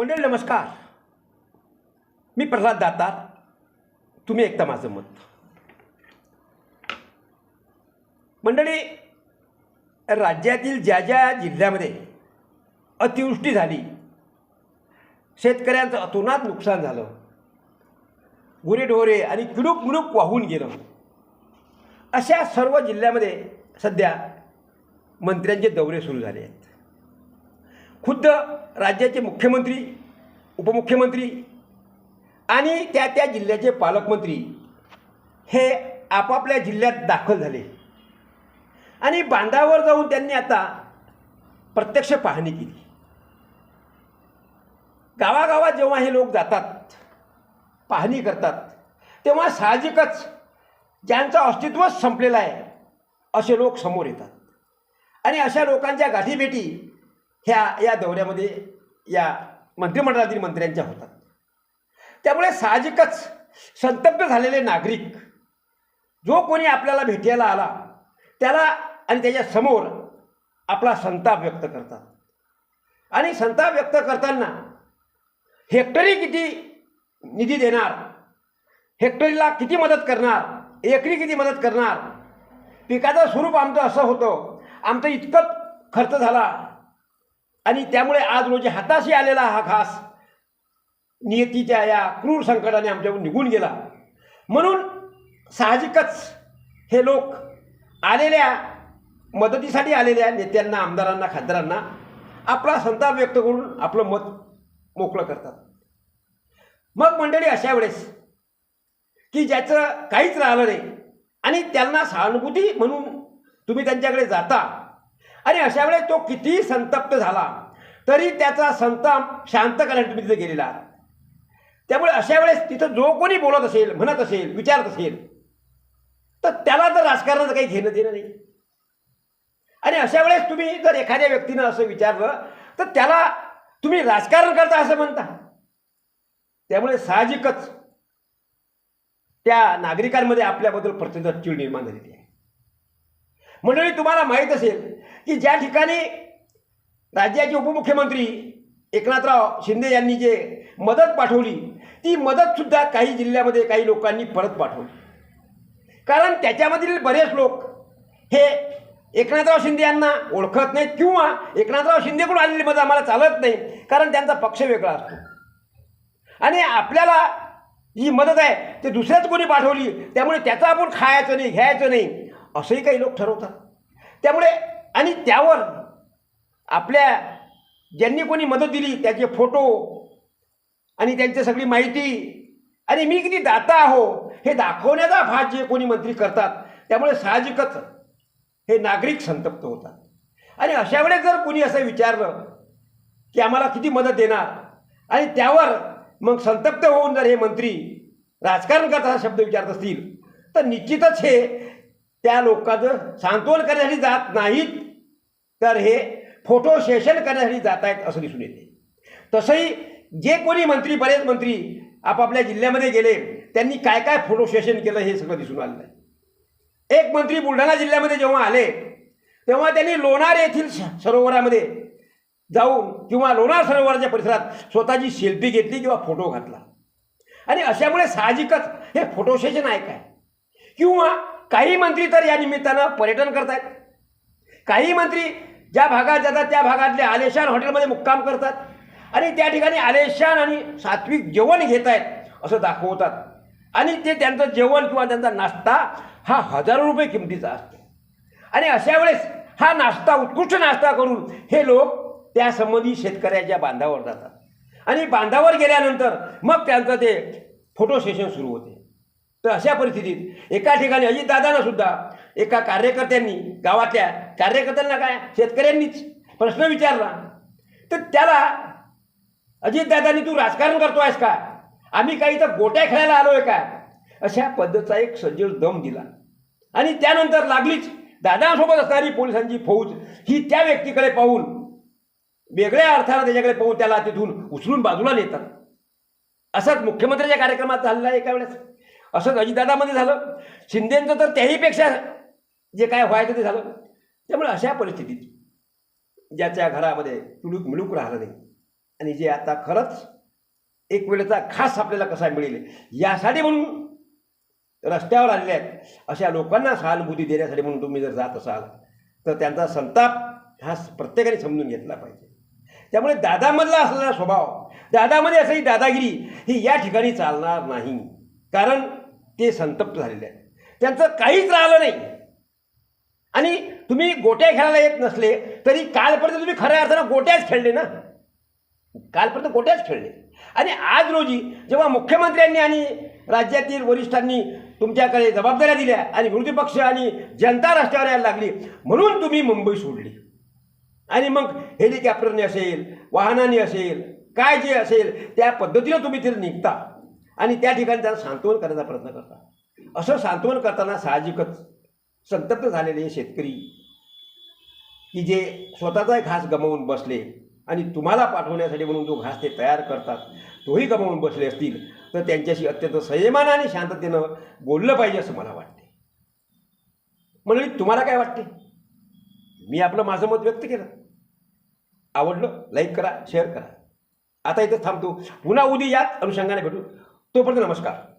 मंडळी नमस्कार. मी प्रल्हाद दातार. तुम्ही एकदा माझं मत. मंडळी राज्यातील ज्या ज्या जिल्ह्यामध्ये अतिवृष्टी झाली शेतकऱ्यांचं अतोनात नुकसान झालं गुरेढोरे आणि किडूक मिडूक वाहून गेलं अशा सर्व जिल्ह्यामध्ये सध्या मंत्र्यांचे दौरे सुरू झाले आहेत. खुद्द राज्याचे मुख्यमंत्री उपमुख्यमंत्री आणि त्या त्या जिल्ह्याचे पालकमंत्री हे आपापल्या जिल्ह्यात दाखल झाले. आणि बांधावर जाऊन त्यांनी आता प्रत्यक्ष पाहणी केली. गावागावात जेव्हा हे लोक जातात पाहणी करतात तेव्हा साहजिकच ज्यांचं अस्तित्वच संपलेलं आहे असे लोक समोर येतात. आणि अशा लोकांच्या गाठीभेटी ह्या या दौऱ्यामध्ये या मंत्रिमंडळातील मंत्र्यांच्या होतात. त्यामुळे साहजिकच संतप्त झालेले नागरिक जो कोणी आपल्याला भेटायला आला त्याला आणि त्याच्यासमोर आपला संताप व्यक्त करतात. आणि संताप व्यक्त करताना हेक्टरी किती निधी देणार हेक्टरीला किती मदत करणार एकरी किती मदत करणार पिकाचं स्वरूप आमचं असं होतं आमचं इतकं खर्च झाला आणि त्यामुळे आज रोजी हाताशी आलेला हा खास नियतीच्या या क्रूर संकटाने आमच्याकडून निघून गेला. म्हणून साहजिकच हे लोक आलेल्या मदतीसाठी आलेल्या नेत्यांना आमदारांना खासदारांना आपला संताप व्यक्त करून आपलं मत मोकळं करतात. मग मंडळी अशा वेळेस की ज्याचं काहीच राहिलं नाही आणि त्यांना सहानुभूती म्हणून तुम्ही त्यांच्याकडे जाता आणि अशा वेळेस तो कितीही संतप्त झाला तरी त्याचा संताप शांत करण्यासाठी तुम्ही तिथे गेलेला आहात. त्यामुळे अशा वेळेस तिथं जो कोणी बोलत असेल म्हणत असेल विचारत असेल तर त्याला तर राजकारणाचं काही घेणं देणं नाही. आणि अशा वेळेस तुम्ही जर एखाद्या व्यक्तीनं असं विचारलं तर त्याला तुम्ही राजकारण करता असं म्हणता. त्यामुळे साहजिकच त्या नागरिकांमध्ये आपल्याबद्दल प्रचंड चीड निर्माण झालेली आहे. मंडळी तुम्हाला माहीत असेल की ज्या ठिकाणी राज्याचे उपमुख्यमंत्री एकनाथराव शिंदे यांनी जे मदत पाठवली ती मदतसुद्धा काही जिल्ह्यामध्ये काही लोकांनी परत पाठवली. कारण त्याच्यामधील बरेच लोक हे एकनाथराव शिंदे यांना ओळखत नाहीत किंवा एकनाथराव शिंदेकडून आलेली मदत आम्हाला चालत नाही कारण त्यांचा पक्ष वेगळा असतो. आणि आपल्याला जी मदत आहे ते दुसऱ्याच कोणी पाठवली त्यामुळे त्याचं आपण खायचं नाही घ्यायचं नाही. असंही काही लोक ठरवतात. त्यामुळे आणि त्यावर आपल्या ज्यांनी कोणी मदत दिली त्याचे फोटो आणि त्यांची सगळी माहिती आणि मी किती दाता आहो हे दाखवण्याचा भाग जे कोणी मंत्री करतात त्यामुळे साहजिकच हे नागरिक संतप्त होतात. आणि अशा वेळेस जर कोणी असं विचारलं की आम्हाला किती मदत देणार आणि त्यावर मग संतप्त होऊन जर हे मंत्री राजकारण करताना शब्द विचारत असतील तर निश्चितच हे त्या लोकांचं सांत्वन करण्यासाठी जात नाहीत तर हे फोटो सेशन करण्यासाठी जात आहेत असं दिसून येते. तसंही जे कोणी मंत्री बरेच मंत्री आपापल्या जिल्ह्यामध्ये गेले त्यांनी काय काय फोटो सेशन केलं हे सगळं दिसून आलेलं आहे. एक मंत्री बुलढाणा जिल्ह्यामध्ये जेव्हा आले तेव्हा त्यांनी लोणार येथील स- सरोवरामध्ये जाऊन किंवा लोणार सरोवराच्या परिसरात स्वतःची सेल्फी घेतली किंवा फोटो घातला. आणि अशामुळे साहजिकच हे फोटो सेशन आहे काय? किंवा काही मंत्री तर या निमित्तानं पर्यटन करतायत. काही मंत्री ज्या भागात जातात त्या भागातल्या आलेशान हॉटेलमध्ये मुक्काम करतात. आणि त्या ठिकाणी आलेशान आणि सात्विक जेवण घेत आहेत असं दाखवतात. आणि ते त्यांचं जेवण किंवा त्यांचा नाश्ता हा हजारो रुपये किमतीचा असतो. आणि अशा वेळेस हा नाश्ता उत्कृष्ट नाश्ता करून हे लोक त्यासंबंधी शेतकऱ्याच्या बांधावर जातात. आणि बांधावर गेल्यानंतर मग त्यांचं ते फोटो सेशन सुरू होते. तर अशा परिस्थितीत एका ठिकाणी अजितदादांना सुद्धा एका कार्यकर्त्यांनी गावातल्या कार्यकर्त्यांना काय शेतकऱ्यांनीच प्रश्न विचारला. तर त्याला अजितदादांनी तू राजकारण करतो आहेस का? आम्ही काही तर गोट्या खेळायला आलो आहे का? अशा पद्धतीचा एक सज्जड दम दिला. आणि त्यानंतर लागलीच दादांसोबत असणारी पोलिसांची फौज ही त्या व्यक्तीकडे पाहून वेगळ्या अर्थानं त्याच्याकडे पाहून त्याला तिथून उचलून बाजूला नेतात. असंच मुख्यमंत्र्याच्या कार्यक्रमात झालेलं आहे एका वेळेस. असंच अजितदादामध्ये झालं. शिंदेंचं तर त्याहीपेक्षा जे काय व्हायचं ते झालं. त्यामुळे अशा परिस्थितीत ज्याच्या घरामध्ये तुलूक मिळूक राहिलं नाही आणि जे आता खरंच एक वेळेचा खास आपल्याला कसा मिळेल यासाठी म्हणून रस्त्यावर आलेले आहेत अशा लोकांना सहानुभूती देण्यासाठी म्हणून तुम्ही जर जात असाल तर त्यांचा संताप हा प्रत्येकाने समजून घेतला पाहिजे. त्यामुळे दादामधला असलेला स्वभाव दादामध्ये असलेली दादागिरी ही या ठिकाणी चालणार नाही. कारण ते संतप्त झालेले आहेत. त्यांचं काहीच राहिलं नाही. आणि तुम्ही गोट्या खेळायला येत नसले तरी कालपर्यंत तुम्ही खऱ्या अर्थानं गोट्याच खेळले ना? कालपर्यंत गोट्याच खेळले. आणि आज रोजी जेव्हा मुख्यमंत्र्यांनी आणि राज्यातील वरिष्ठांनी तुमच्याकडे जबाबदाऱ्या दिल्या आणि विरोधी पक्ष आणि जनता रस्त्यावर यायला लागली म्हणून तुम्ही मुंबई सोडली. आणि मग हेलिकॉप्टरने असेल वाहनाने असेल काय जे असेल त्या पद्धतीनं तुम्ही तिथे निघता. आणि त्या ठिकाणी त्यांना सांत्वन करण्याचा प्रयत्न करतात. असं सांत्वन करताना साहजिकच संतप्त झालेले शेतकरी की जे स्वतःचा घास गमावून बसले आणि तुम्हाला पाठवण्यासाठी म्हणून जो घास ते तयार करतात तोही गमावून बसले असतील तर त्यांच्याशी अत्यंत संयमानं आणि शांततेनं बोललं पाहिजे असं मला वाटते. मंडळी तुम्हाला काय वाटते? मी आपलं माझं मत व्यक्त केलं. आवडलं? लाईक करा शेअर करा. आता इथं थांबतो. पुन्हा उद्या याच अनुषंगाने भेटू. तोपर्यंत नमस्कार.